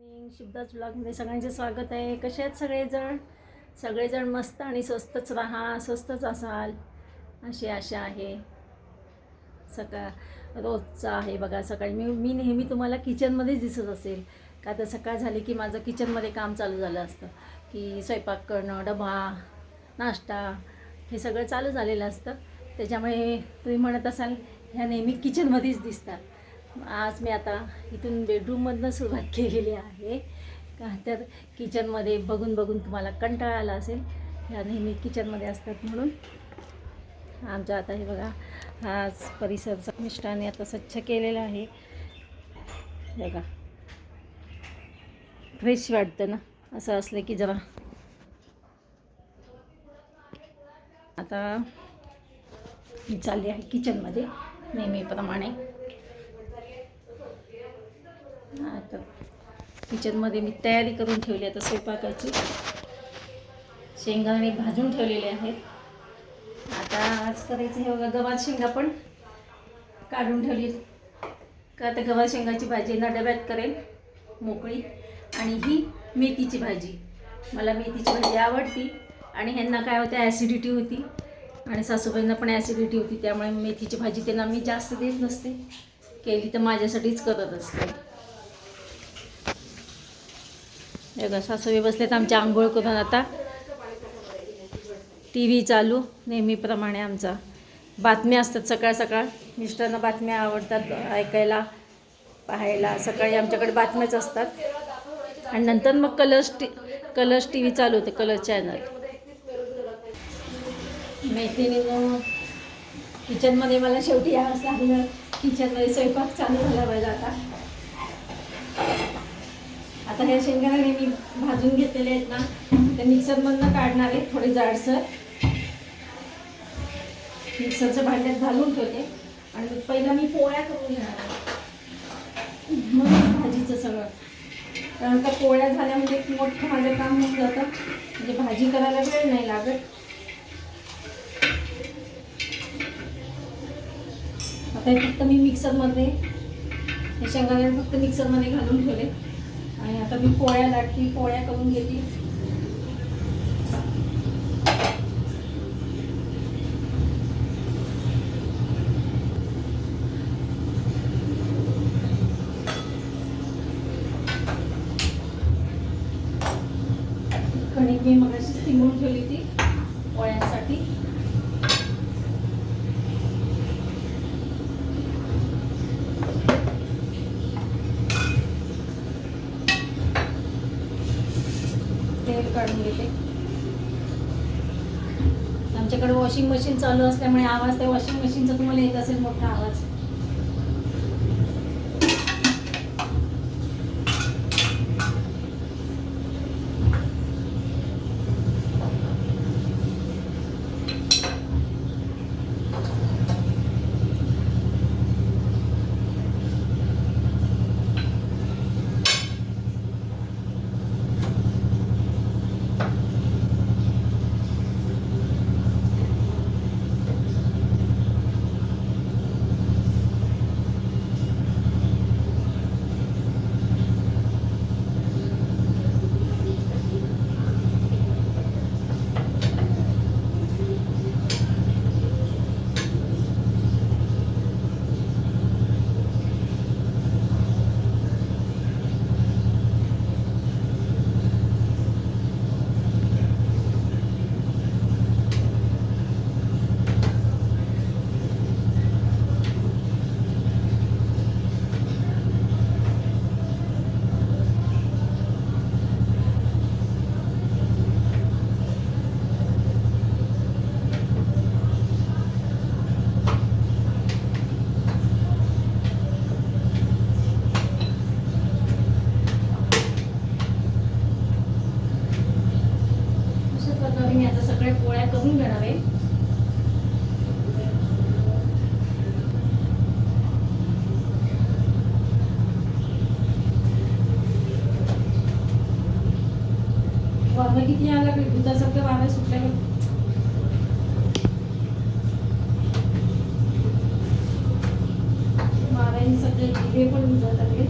Morning Shivdas ब्लॉगमध्ये सगळ्यांचे स्वागत आहे. कसे आहेत सगळेजण? सगळेजण मस्त आणि स्वस्तच राहा स्वस्तच असाल. अशी आशा आहे. सकाळ रोजचा आहे बघा सकाळी. मी मी नेहमी तुम्हाला किचनमध्येच दिसत असेल. का तर सकाळ झाली की माझं किचनमध्ये काम चालू झालं असतं. की स्वयंपाक करणं डबा नाश्ता हे सगळं चालू झालेलं असतं. त्याच्यामुळे तुम्ही म्हणत असाल ह्या नेहमी किचनमध्येच दिसतात. आज मी आता इथून बेडरूममधनं सुरुवात केलेली आहे. का तर किचनमध्ये बघून बघून तुम्हाला कंटाळा आला असेल. ह्या नेहमी किचनमध्ये असतात म्हणून. आमच्या आता हे बघा आज परिसर मिष्टाने आता स्वच्छ केलेला आहे. हे बघा. फ्रेश वाटतं ना? असं असलं की जरा. आता मी चालली आहे किचनमध्ये नेहमीप्रमाणे. आता किचनमध्ये मी तयारी करून ठेवली आता स्वयंपाकाची. शेंगाणे भाजून ठेवलेले आहेत. आता आज करायचं हे बघा गव्हात शेंगा पण काढून ठेवली का आता गव्हात शेंगाची भाजी ना डब्यात करेल मोकळी. आणि ही मेथीची भाजी. मला मेथीची भाजी आवडती. आणि ह्यांना काय होतं ॲसिडिटी होती. आणि सासूबाईंना पण ॲसिडिटी होती. त्यामुळे मेथीची भाजी त्यांना मी जास्त देत नसते. केली तर माझ्यासाठीच करत असते हे बघा सासूबाई बसलेत आमच्या आंघोळ करून आता. टी व्ही चालू नेहमीप्रमाणे आमचा. बातम्या असतात सकाळ सकाळ. मिस्टरांना बातम्या आवडतात ऐकायला पाहायला. सकाळी आमच्याकडे बातम्याच असतात. आणि नंतर मग Colors T Colors T V चालू होते कलर चॅनल. मैत्रिणीनं किचनमध्ये मला शेवटी यावंच लागलं. किचनमध्ये स्वयंपाक चालू झाला पाहिजे आता. आता ह्या शेंगाने मी भाजून घेतलेले आहेत ना ते मिक्सरमधनं काढणार आहे थोडे जाडसर. मिक्सरच्या भांड्यात घालून ठेवते. आणि पहिला मी पोळ्या करून घेणार आहे. मग भाजीचं सगळं. कारण का पोळ्या झाल्या म्हणजे मोठं माझं काम होऊन जातं. म्हणजे भाजी करायला वेळ नाही लागत. आता हे फक्त मी मिक्सरमध्ये हे शेंगाने फक्त मिक्सरमध्ये घालून ठेवले. आणि आता मी पोळ्या लाटली पोळ्या करून घेते कणिक मी मगाशीच तिंबून ठेवली ती पोळ्यांसाठी काढून घेते. आमच्याकडे वॉशिंग मशीन चालू असल्यामुळे आवाज त्या वॉशिंग मशीनचा तुम्हाला येत असेल मोठा आवाज अशा प्रकारे मी आता सगळ्या पोळ्या करून घेणार आहे वारं किती आला की दुधासारखं वारं सुटलं वाऱ्याने सगळे दिवे पण उजळत लागले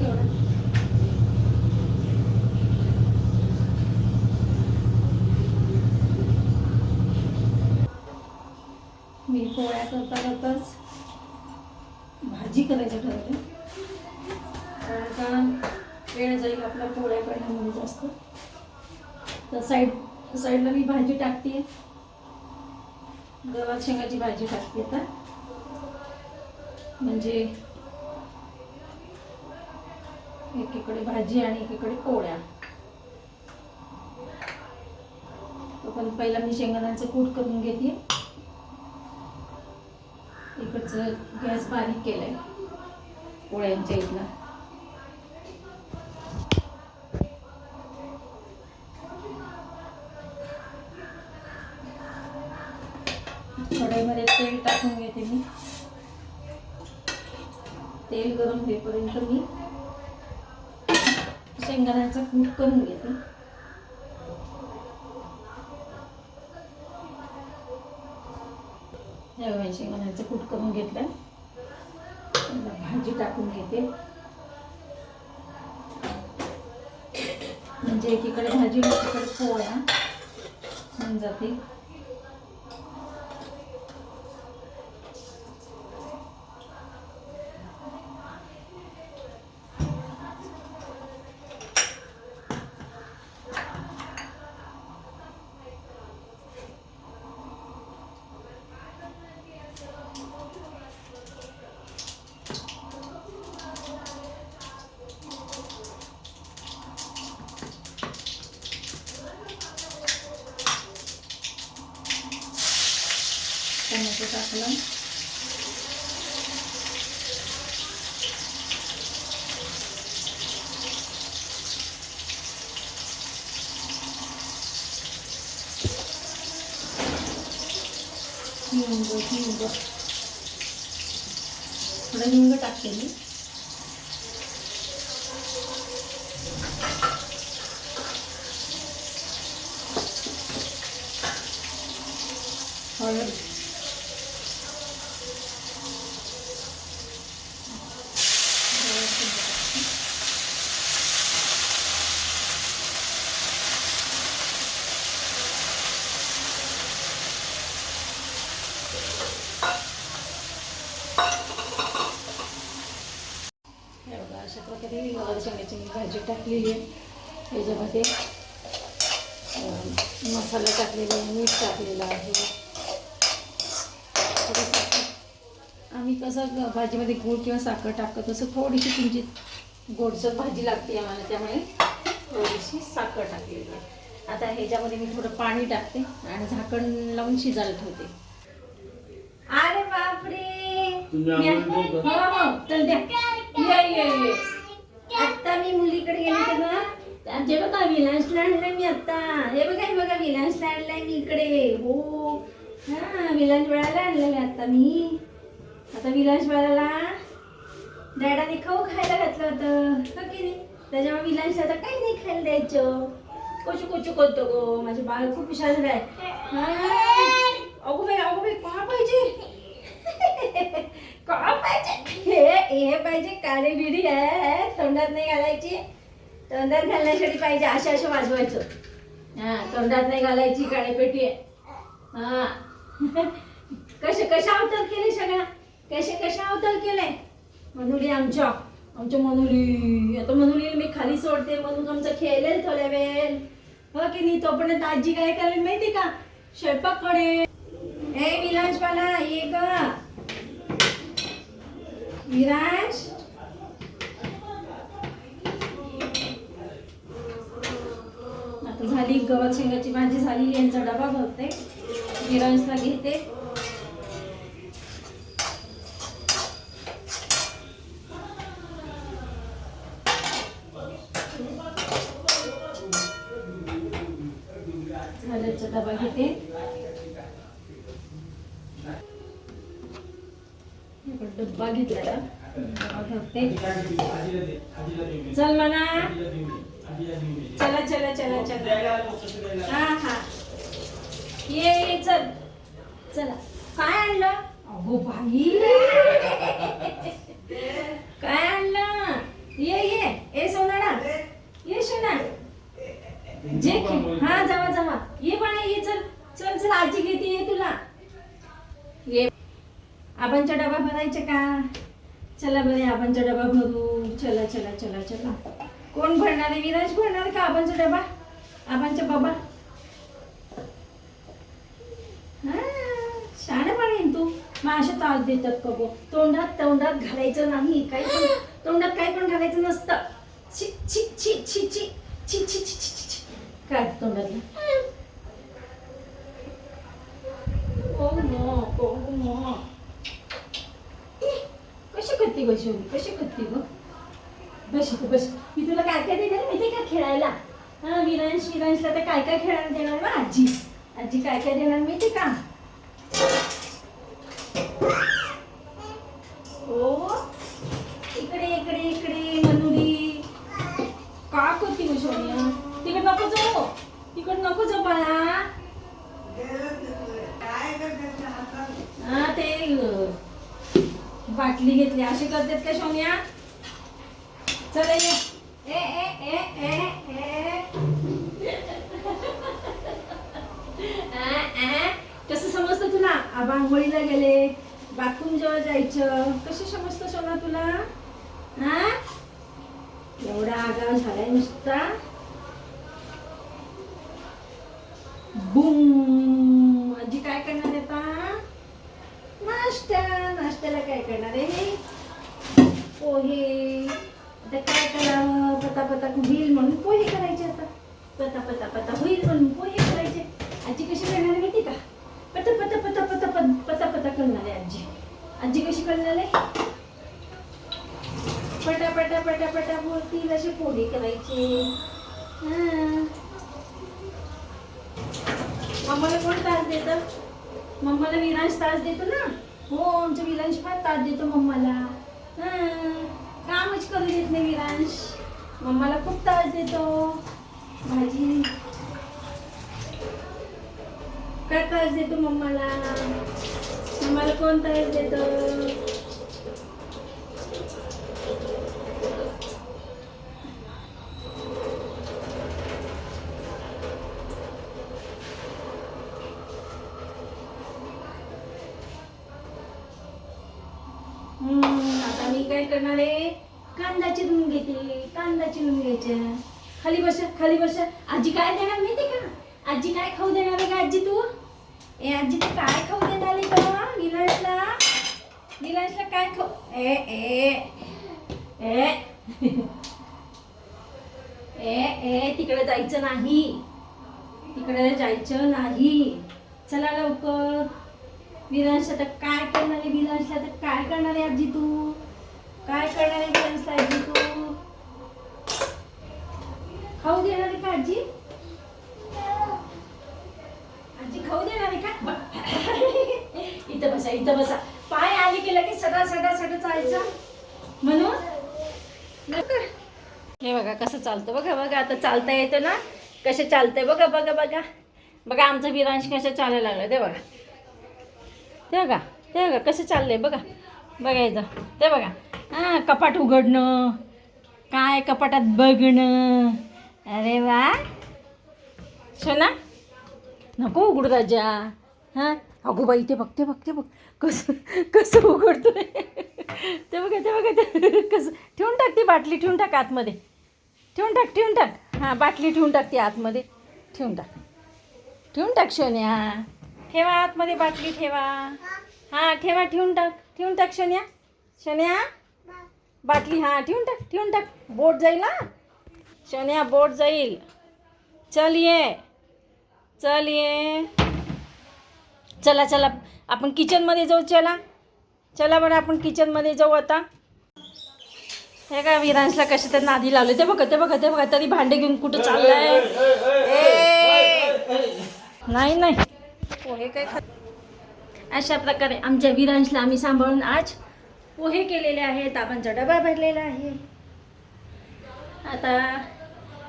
थोडा मी पोळ्या करता भाजी करायचं ठरवलं कारण का वेळ जाईल आपल्या पोळ्या करण्यामध्ये जास्त. तर साईड साईडला मी भाजी टाकते. गव्हात शेंगाची भाजी टाकते आता. म्हणजे एकीकडे भाजी आणि एकीकडे पोळ्या. तो पण पहिला मी शेंगदाण्याचं कूट करून घेते. इकडचं गॅस बारीक केलाय. पोळ्यांच्या इथला कढईमध्ये तेल टाकून घेते मी. तेल गरम होईपर्यंत मी शेंगदाण्याचा कूट करून घेते. या शेंगदाण्याचं कूट करून घेतलं. भाजी टाकून घेते. म्हणजे एकीकडे भाजी तिकडे एकीकडे पोळ्या होऊन जाते. टोमॅटो टाकलं हिंग हिंग थोडं हिंग टाकते मी हळद हे बघा अशा प्रकारे शेंगाची मी भाजी टाकलेली आहे. त्याच्यामध्ये मसाला टाकलेला आहे मीठ टाकलेलं आहे. आम्ही कसं भाजीमध्ये गूळ किंवा साखर टाकतो तसं थोडीशी किंचित गोडसर भाजी लागते आम्हाला त्यामुळे थोडीशी साखर टाकलेली आहे. आता ह्याच्यामध्ये मी थोडं पाणी टाकते आणि झाकण लावून शिजायला ठेवते. अरे बापरे? हो हो चल द्या. ये ये ये. इकडे गेली गेले तेव्हा आमचे बघा विलासला आणलाय मी आत्ता हे बघा हे बघा विलासला आणलाय मी इकडे. हो. हा विलास बाळाला आणलेलं आता मी. आता विलास बाळाला डॅडाने खाऊ खायला घातलं होतं. हो की नाही? त्याच्यामुळे विलास आता काही नाही खायला द्यायचं. कोचू कोचू करतो गो. माझे बाळ खूप हुशार आहे अगो बाई अगो बाई का पाहिजे? का पाहिजे? हे हे पाहिजे काळे बिडी आहे. तोंडात नाही घालायची. तोंडात घालण्यासाठी पाहिजे अशा अशा वाजवायचं. हा तोंडात नाही घालायची काळेपेटी आहे. हा. कसे कशा अवतार केले सगळ्या? कसे कशा अवतार केले? मनुली आमच्या. आमच्या मनुली. आता मनुली मी खाली सोडते म्हणून आमचं खेळेल थोड्या वेळ. हो की नाही? तोपर्यंत आजी काय करेल माहिती का? स्वयंपाककडे ए विलास मला ये ग. विराज झाली गवत शेंगाची भाजी झाली यांचा डबा भरते. विराजला घेते. झाल्याचा डबा घेते. डब्बा घेतला डबा भरते. चल म्हणा. चला चला चला चला. हा हा. ये चल. चला. काय आणलं? अगो बाई. काय आणलं? ये ये. ए सोनाडा ये सोना. जे हा जावा जावा ये बाळा ये चल. चल चल आजी घेते ये तुला. ये. आपणचा डबा भरायचा का? चला बरे आपणचा डबा भरू. चला चला चला चला. कोण भरणार आहे विराज भरणार का आबांचा डबा आबांचा बाबा हा, शहाणा पाणी तू मग अशा तास देतात का गो तोंडात तोंडात घालायचं नाही काही पण तोंडात काही पण घालायचं नसतं छी छी छी छी छी छी छी छी छी छी काय तोंडात ओ नो ओ नो कशी करते कशी कशी करते ग बस इथं बस. मी तुला काय काय देणार माहिती का खेळायला? हा विरांश विरांशला तर काय काय खेळायला देणार ना आजी? आजी काय काय देणार माहिती का? हो इकडे इकडे इकडे मनुरी. का करते ग हो सोनिया तिकडे नको जाऊ. तिकडे नको जाऊ बाळा. हा ते बाटली घेतली. अशी करतात का सोनिया चला ये. ए ए ए ए ए. कसं समजतं तुला? आबा आंघोळीला गेले. बाथरूम जेव्हा जायचं. कसं समजतं सोना तुला? हा एवढा आगाव झालाय नुसता. बूम. आजी काय करणार आता नाश्ता. नाश्त्याला काय करणार आहे? पोहे. तर काय करावं पता पता होईल म्हणून पोहे करायचे आता. पता पता पता होईल म्हणून पोहे करायचे. आजी कशी करणार आहे माहिती का? पता पता पता पता पता पता करणार आहे आजी. आजी कशी करणार आहे? पटा पटा पटा पटा बोलतील असे पोहे करायचे. मम्माला कोण तास देतं? मम्माला विरांश तास देतो ना? हो आमचा विरांश फार तास देतो मम्माला. हां. कामच करू देत नाही विरांश. मम्माला खूप तास देतो. भाजी. काय त्रास देतो मम्माला? मम्माला कोण त्रास देतो? काय करणार आहे? कांदा चिरून घेते कांदा चिरून घ्यायचा. खाली बस खाली बस. आजी काय देणार माहिती का? आजी काय खाऊ देणार आहे का आजी तू? ए आजी तू काय खाऊ देणार आहे का? निलांशला? निलांशला काय खाऊ? ए ए ए. ए ए तिकडे जायचं नाही. तिकडे जायचं नाही. चला लवकर. विरांश आता काय करणार आहे? विरांशला आता काय करणार आहे आजी तू? काय करणार आहे विरांशला आजी तू? खाऊ देणार आहे का आजी? आजी खाऊ देणार आहे का? इथं बसा इथं बसा. पाय आले की लगेच सदा सदा सडा चालायचं म्हणून हे बघा कसं चालतं. बघा बघा आता चालता येतं ना? कसं चालतंय? बघा बघा बघा. बघा आमचं विरांश कसं चालायला लागलं. ते बघा. ते बघा ते बघा कसं चाललंय? बघा. बघायचं ते बघा. हां कपाट उघडणं काय कपाटात बघणं. अरे वा. सोना नको उघडू राजा. हां? अगो बाई ते बघते बघते बघ कसं कसं उघडतो ते बघा ते बघा ते कसं ठेवून टाक ती बाटली ठेवून टाक आतमध्ये. ठेवून टाक ठेवून टाक. हां बाटली ठेवून टाक ती आतमध्ये. ठेवून टाक. ठेवून टाक सोन्या. ठेवा आतमध्ये बाटली ठेवा. हां ठेवा ठेवून टाक. ठेवून टाक सोन्या. सोन्या. बाटली हां ठेवून टाक ठेवून टाक. बोट जाईल ना सोन्या बोट जाईल. चल ये. चल ये. चला चला. आपण किचनमध्ये जाऊ चला. चला बरं आपण किचनमध्ये जाऊ आता. हे का विरांशला कसे तर नादी लावले. ते बघा ते बघा ते बघा. तरी भांडे घेऊन कुठं चाललाय! नाही नाही. पोहे काय अशा प्रकारे आमच्या विरांशला आम्ही सांभाळून आज पोहे केलेले आहेत आबांचा डबा भरलेला आहे. आता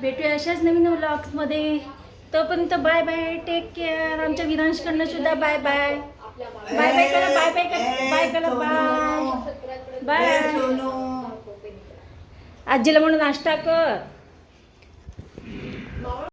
भेटूया अशाच नवीन व्लॉग्समध्ये तोपर्यंत बाय बाय टेक केअर आमच्या विरांशकडनं सुद्धा बाय बाय बाय बाय करा बाय बाय करा बाय करा बाय बाय आजीला म्हणून नाश्ता कर.